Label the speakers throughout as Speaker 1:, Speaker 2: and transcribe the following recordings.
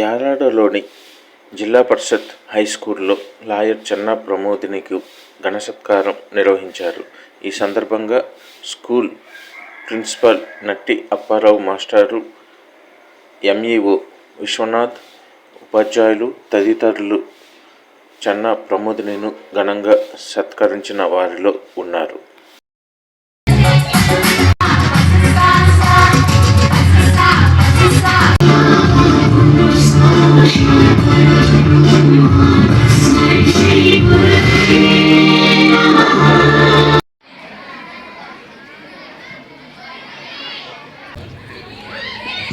Speaker 1: యారాడలోని Zilla Parishad high స్కూల్లో lawyer Chenna ప్రమోదినికి ఘన సత్కారం నిర్వహించారు. ఈ సందర్భంగా స్కూల్ ప్రిన్సిపల్ నట్టి అప్పారావు మాస్టారు ఎంఈఓ విశ్వనాథ్ ఉపాధ్యాయులు తదితరులు చెన్నా ప్రమోదినిను ఘనంగా సత్కరించిన వారిలో ఉన్నారు.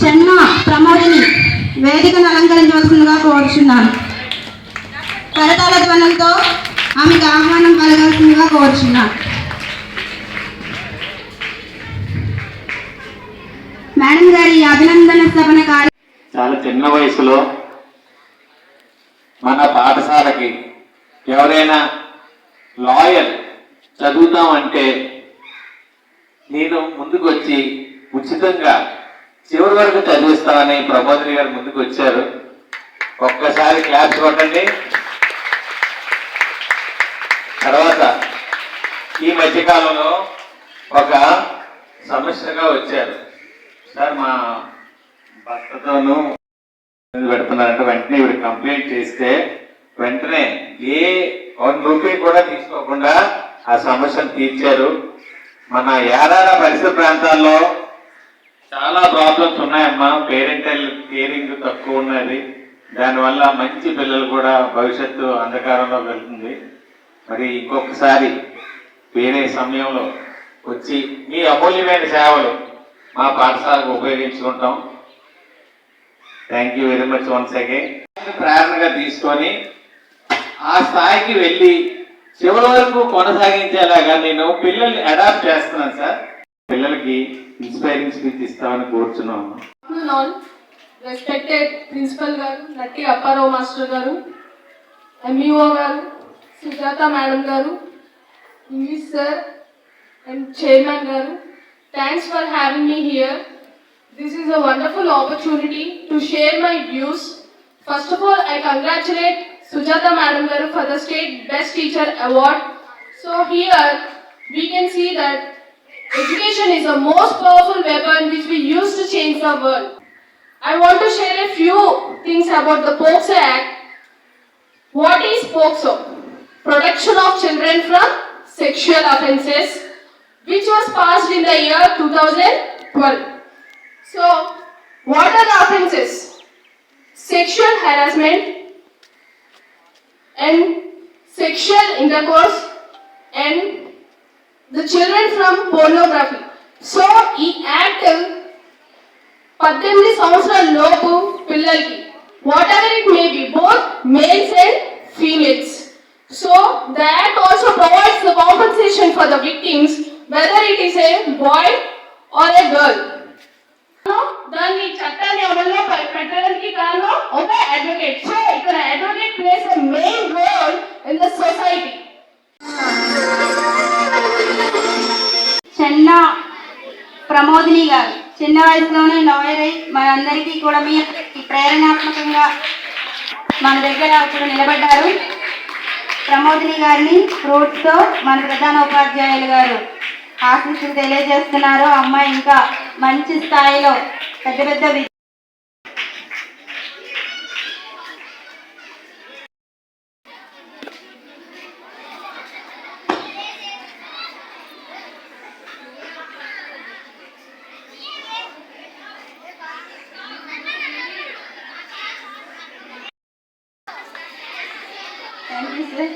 Speaker 2: చెన్న ప్రమోదిని వేదికను అలంకరించవలసిందిగా కోరుచున్నాను. కరతాల ధ్వనంతో ఆమెకు ఆహ్వానం కలగాల్సిందిగా కోరుచున్నాను. మేడం గారి అభినందన సభన కార్య
Speaker 3: చాలా చిన్న వయసులో మన పాఠశాలకి ఎవరైనా లాయర్ చదువుతామంటే నేను ముందుకు వచ్చి ఉచితంగా చివరి వరకు చదివిస్తామని ప్రబోధిని గారు ముందుకు వచ్చారు. ఒక్కసారి క్లాస్ కొట్టండి. తర్వాత ఈ మధ్యకాలంలో ఒక సమస్యగా వచ్చారు. సార్ మా భర్తతోనూ పెడుతున్నారంటే వెంటనే ఇవి కంప్లైంట్ చేస్తే వెంటనే ఏ వన్ రూపీ కూడా తీసుకోకుండా ఆ సమస్యను తీర్చారు. మన యారాడ పరిసర ప్రాంతాల్లో చాలా ప్రాబ్లమ్స్ ఉన్నాయమ్మా. పేరెంటల్ కేరింగ్ తక్కువ ఉన్నది. దానివల్ల మంచి పిల్లలు కూడా భవిష్యత్తు అంధకారంలో వెళ్తుంది. మరి ఇంకొకసారి వేరే సమయంలో వచ్చి మీ అమూల్యమైన సేవలు మా పాఠశాలకు ఉపయోగించుకుంటాం. Thank you very much once again ప్రేరణగా తీసుకొని ఆ స్థాయికి వెళ్ళి చివరి వరకు కొనసాగించేలాగా నేను పిల్లల్ని అడాప్ట్ చేస్తున్నాను సార్. పిల్లలకి ఇన్స్పైరింగ్ స్పీచ్ ఇస్తామని
Speaker 4: కోరుచున్నాం. రెస్పెక్టెడ్ ప్రిన్సిపల్ గారు నట్టి అప్పారావు మాస్టర్ గారు ఎంఈఓ గారు సుజాత మేడం గారు ఇంగ్లీష్ సార్ అండ్ చైర్మన్ గారు thanks for having me here this is a wonderful opportunity to share my views first of all I congratulate Sujatha madam గారు for the state best teacher award so here we can see that Education is the most powerful weapon which we use to change the world. I want to share a few things about the POXO Act. What is POXO? Protection of Children from Sexual Offences, which was passed in the year 2012. So, what are the offences? Sexual harassment and sexual intercourse and the children from pornography. So ఈ act పద్దెనిమిది సంవత్సరాల లోపు పిల్లలకి whatever it may be both males and females so the act also provides the compensation for the victims whether it is a boy or a girl దాన్ని చట్టాన్ని అమల్లో పె- పెట్టడానికి కారణం ఒక అడ్వకేట్ సో ఇక్కడ advocate plays a main role in the society
Speaker 2: Chenna Pramodini గారు చిన్న వయసులోనే లాయర్ అయి మనందరికీ కూడా మీ ప్రేరణాత్మకంగా మన దగ్గర ఇప్పుడు నిలబడ్డారు. ప్రమోదిని గారిని ఫ్రూట్స్తో మన ప్రధాన ఉపాధ్యాయులు గారు ఆశీస్సులు తెలియజేస్తున్నారు. అమ్మాయి ఇంకా మంచి స్థాయిలో పెద్ద పెద్ద Kendinize